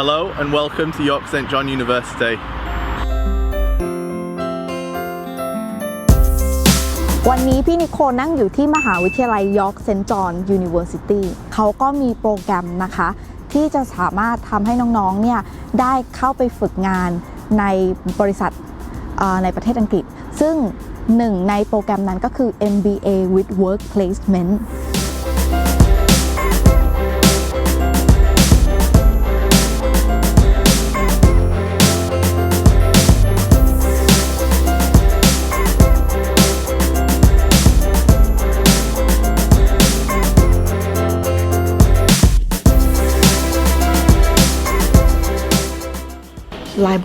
Hello and welcome to York St John University. วันนี้พี่นิโคนั่งอยู่ที่มหาวิทยาลัยยอร์กเซนต์จอห์นยูนิเวอร์ซิตี้เขาก็มีโปรแกรมนะคะ ที่จะสามารถทำให้น้องๆเนี่ยได้เข้าไปฝึกงานในบริษัทในประเทศอังกฤษ ซึ่งหนึ่งในโปรแกรมนั้นก็คือ MBA with Work Placement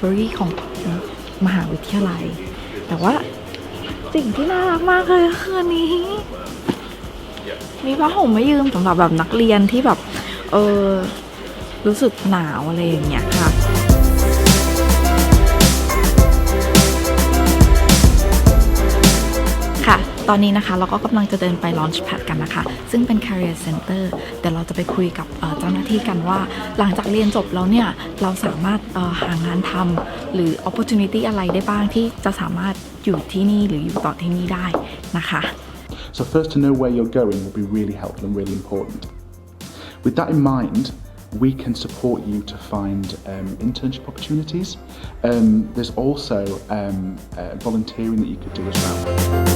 บรารีของมหาวิทยาลัย แต่ว่าสิ่งที่น่ารักมากเลยคืออันนี้ มีผ้าห่มไม่ยืมสำหรับแบบนักเรียนที่แบบ เออรู้สึกหนาวอะไรอย่างเงี้ยค่ะ ตอนนี้นะคะเราก็กำลังจะเดินไป Launchpad กันนะคะ ซึ่งเป็น Career Center เดี๋ยวเราจะไปคุยกับเจ้าหน้าที่กันว่า หลังจากเรียนจบแล้วเนี่ย เราสามารถหางานทำหรือ opportunity อะไรได้บ้างที่จะสามารถอยู่ที่นี่หรืออยู่ต่อที่นี่ได้นะคะ So first to know where you're going will be really helpful and really important. With that in mind, we can support you to find um, internship opportunities. Um, there's also um, uh, volunteering that you could do as well.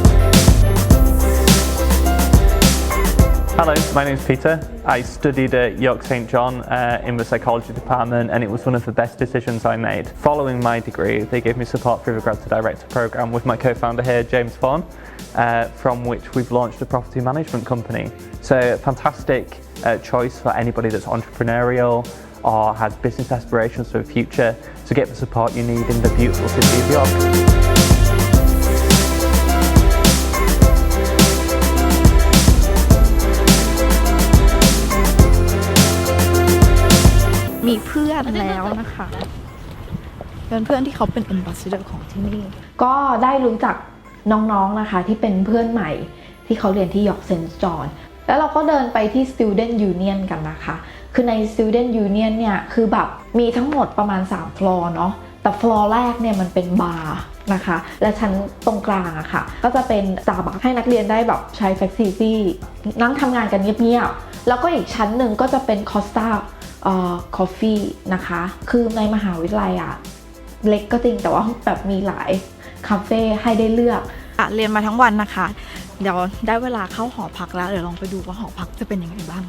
Hello, my name is Peter. I studied at York St John uh, in the psychology department, and it was one of the best decisions I made. Following my degree, they gave me support through the Grad to Director program with my co-founder here, James Fawn, uh, from which we've launched a property management company. So, fantastic uh, choice for anybody that's entrepreneurial or has business aspirations for the future to get the support you need in the beautiful city of York. เพื่อนแล้วนะคะเป็นเพื่อนที่เขาเป็น ambassador ของที่นี่ ก็ได้รู้จักน้องๆนะคะที่เป็นเพื่อนใหม่ที่เขาเรียนที่ยอร์กเซนต์จอห์นแล้วเราก็เดินไปที่ student union กันนะคะ คือใน student union เนี่ยคือแบบมีทั้งหมดประมาณ 3 ฟลอร์เนาะแต่ฟลอร์แรกเนี่ยมันเป็นบาร์นะคะ และชั้นตรงกลางอะค่ะ ก็จะเป็นสตาร์บัคให้นักเรียนได้แบบใช้ f ฟ c i l i t y นั่งทำงานกันเงียบๆ แล้วก็อีกชั้นหนึ่งก็จะเป็นคอสตา คอฟฟี่นะคะ คือในมหาวิทยาลัยอะเล็กก็จริงแต่ว่าแบบมีหลายคาเฟ่ให้ได้เลือกอะเรียนมาทั้งวันนะคะ เดี๋ยวได้เวลาเข้าหอพักแล้ว เดี๋ยวลองไปดูว่าหอพักจะเป็นยังไงบ้าง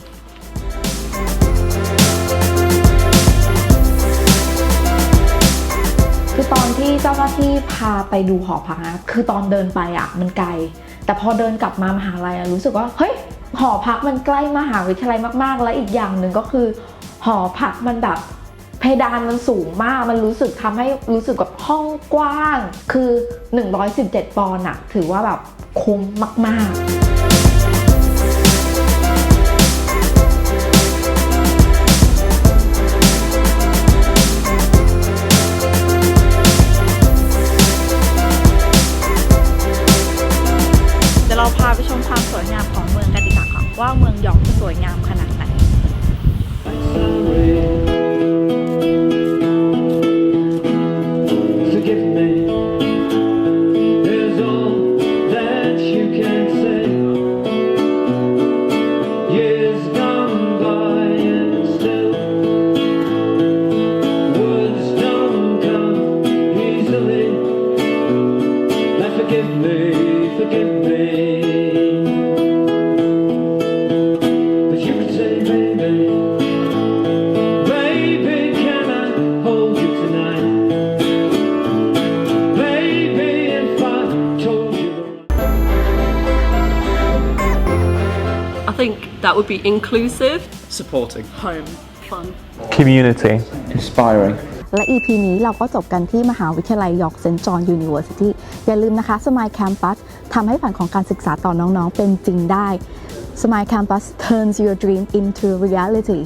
คือตอนที่เจ้าหน้าที่พาไปดูหอพักนะคือตอนเดินไปอะมันไกล แต่พอเดินกลับมามหาลัยอะรู้สึกว่าเฮ้ยหอพักมันใกล้มหาวิทยาลัยมากๆ และอีกอย่างหนึ่งก็คือ หอพักมันแบบเพดานมันสูงมาก มันรู้สึกทำให้รู้สึกแบบห้องกว้าง คือ 117 ปอนด์อะถือว่าแบบคุ้มมากๆเดี๋ยวเราพาไปชมความสวยงามของเมืองกันดีกว่าค่ะว่าเมืองยอร์กจะสวยงามขนาด forgive me, forgive me. But you could say, baby, baby, can I hold you tonight? Baby, if I told you I think that would be inclusive, supporting, home, fun. Community. Inspiring. และ EP นี้เราก็จบกันที่มหาวิทยาลัยยอร์กเซนต์จอห์นยูนิเวอร์ซิตี้อย่าลืมนะคะสมายแคมปัสทำให้ฝันของการศึกษาต่อน้องๆ เป็นจริงได้ Smile Campus turns your dream into reality